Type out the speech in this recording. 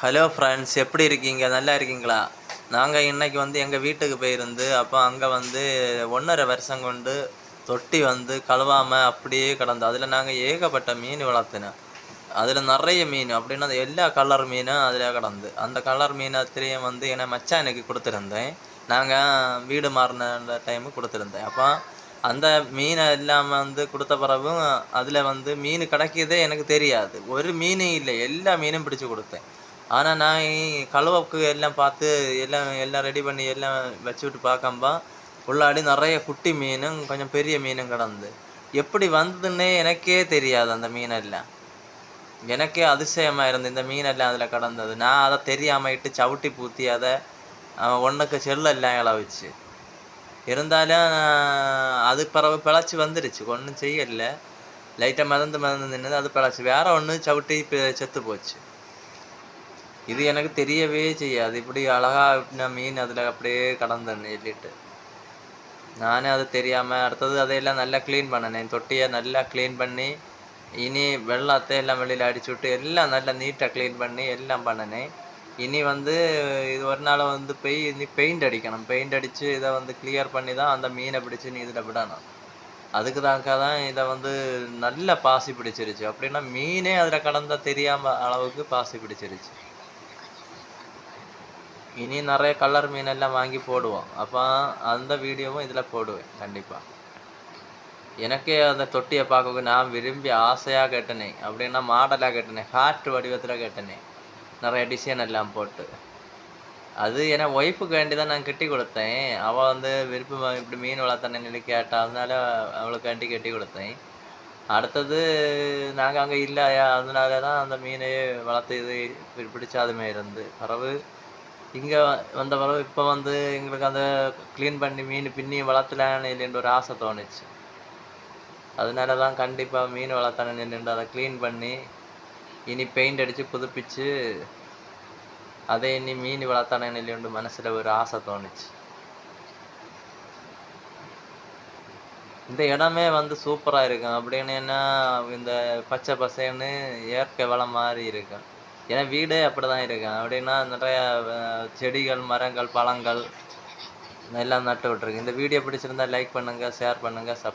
Hello friends எப்படி இருக்கீங்க? நல்லா இருக்கீங்களா? நாங்கள் இன்றைக்கி வந்து எங்கள் வீட்டுக்கு போயிருந்து அப்போ அங்கே வந்து ஒன்றரை வருஷம் கொண்டு தொட்டி வந்து கழுவாமல் அப்படியே கிடந்து அதில் நாங்கள் ஏகப்பட்ட மீன் வளர்த்தினோம். அதில் நிறைய மீன் அப்படின்னா எல்லா கலர் மீனும் அதில் கிடந்து. அந்த கலர் மீன் வந்து வந்து என மச்சானுக்கு கொடுத்துருந்தேன். நாங்கள் வீடு மாறின டைமு கொடுத்துருந்தேன். அப்போ அந்த மீனை எல்லாம் வந்து கொடுத்த பிறகும் அதில் வந்து மீன் கிடைக்கிதே எனக்கு தெரியாது. ஒரு மீனும் இல்லை. எல்லா மீனும் பிடிச்சி கொடுத்தேன். ஆனால் நான் கழுவக்கு எல்லாம் பார்த்து எல்லாம் எல்லாம் ரெடி பண்ணி எல்லாம் வச்சுவிட்டு பார்க்கம்பா உள்ளாடி நிறைய குட்டி மீனும் கொஞ்சம் பெரிய மீனும் கிடந்து. எப்படி வந்ததுன்னே எனக்கே தெரியாது அந்த மீனெல்லாம். எனக்கே அதிசயமாக இருந்து இந்த மீனெல்லாம் அதில் கடந்தது. நான் அதை தெரியாமல் இட்டு சவுட்டி பூத்தி அதை ஒன்றுக்கு செல்லெல்லாம் இளவிச்சு இருந்தாலும் அது பிறகு பிழைச்சி வந்துடுச்சு ஒன்றும் செய்யல. லைட்டாக மிதந்து மிதந்து நின்று அது பிழைச்சி. வேற ஒன்று சவுட்டி செத்து போச்சு. இது எனக்கு தெரியவே செய்யாது. இப்படி அழகாக நான் மீன் அதில் அப்படியே கடந்தேன் எழுதிட்டு நானே அது தெரியாமல் அடுத்தது அதையெல்லாம் நல்லா க்ளீன் பண்ணினேன். தொட்டியை நல்லா க்ளீன் பண்ணி இனி வெள்ளத்தை எல்லாம் வெளியில் அடிச்சு விட்டு எல்லாம் நல்லா நீட்டாக க்ளீன் பண்ணி எல்லாம் பண்ணினேன். இனி வந்து இது ஒரு நாள் வந்து பெய் இனி பெயிண்ட் அடிக்கணும். பெயிண்ட் அடித்து இதை வந்து கிளியர் பண்ணி தான் அந்த மீனை பிடிச்சி நீ இதில் விடணும். அதுக்கு தாக்கா தான் இதை வந்து நல்ல பாசி பிடிச்சிருச்சு. அப்படின்னா மீனே அதில் கடந்த தெரியாமல் அளவுக்கு பாசி பிடிச்சிருச்சு. இனி நிறைய கலர் மீனெல்லாம் வாங்கி போடுவோம் அப்போ அந்த வீடியோவும் இதில் போடுவேன் கண்டிப்பாக எனக்கே அந்த தொட்டியை பார்க்க நான் விரும்பி ஆசையாக கேட்டனே அப்படின்னா மாடலாக கேட்டனே ஹார்ட் வடிவத்தில் கேட்டனே நிறைய டிசைன் எல்லாம் போட்டு அது என் ஒய்ஃபுக்கு வேண்டி தான் நான் கட்டி கொடுத்தேன் அவள் வந்து விருப்பம் இப்படி மீன் வளர்த்தனே சொல்லி கேட்டா அதனால அவளுக்கு வேண்டி கட்டி கொடுத்தேன் அடுத்தது நாங்கள் அங்கே இல்லையா அதனால தான் அந்த மீனையே வளர்த்து இது பிடிச்சாதுமே இருந்து பறவு இங்கே வந்த பிறகு இப்போ வந்து எங்களுக்கு அந்த க்ளீன் பண்ணி மீன் பின்னி வளர்த்தலான்னு இல்லைன்ற ஒரு ஆசை தோணுச்சு. அதனால தான் கண்டிப்பாக மீன் வளர்த்தானு நின்று அதை க்ளீன் பண்ணி இனி பெயிண்ட் அடித்து புதுப்பிச்சு அதை இனி மீன் வளர்த்தானு இல்லைன்ற மனசில் ஒரு ஆசை தோணுச்சு. இந்த இடமே வந்து சூப்பராக இருக்கும். அப்படின்னு என்ன இந்த பச்சை பசேன்னு இயற்கை வளம் மாதிரி இருக்கும். ஏன்னா வீடே அப்படி தான் இருக்கும் அப்படின்னா நிறையா செடிகள் மரங்கள் பழங்கள் எல்லாம் நட்டு விட்ருக்கு இந்த வீடியோ பிடிச்சிருந்தா லைக் பண்ணுங்கள் ஷேர் பண்ணுங்கள் சப்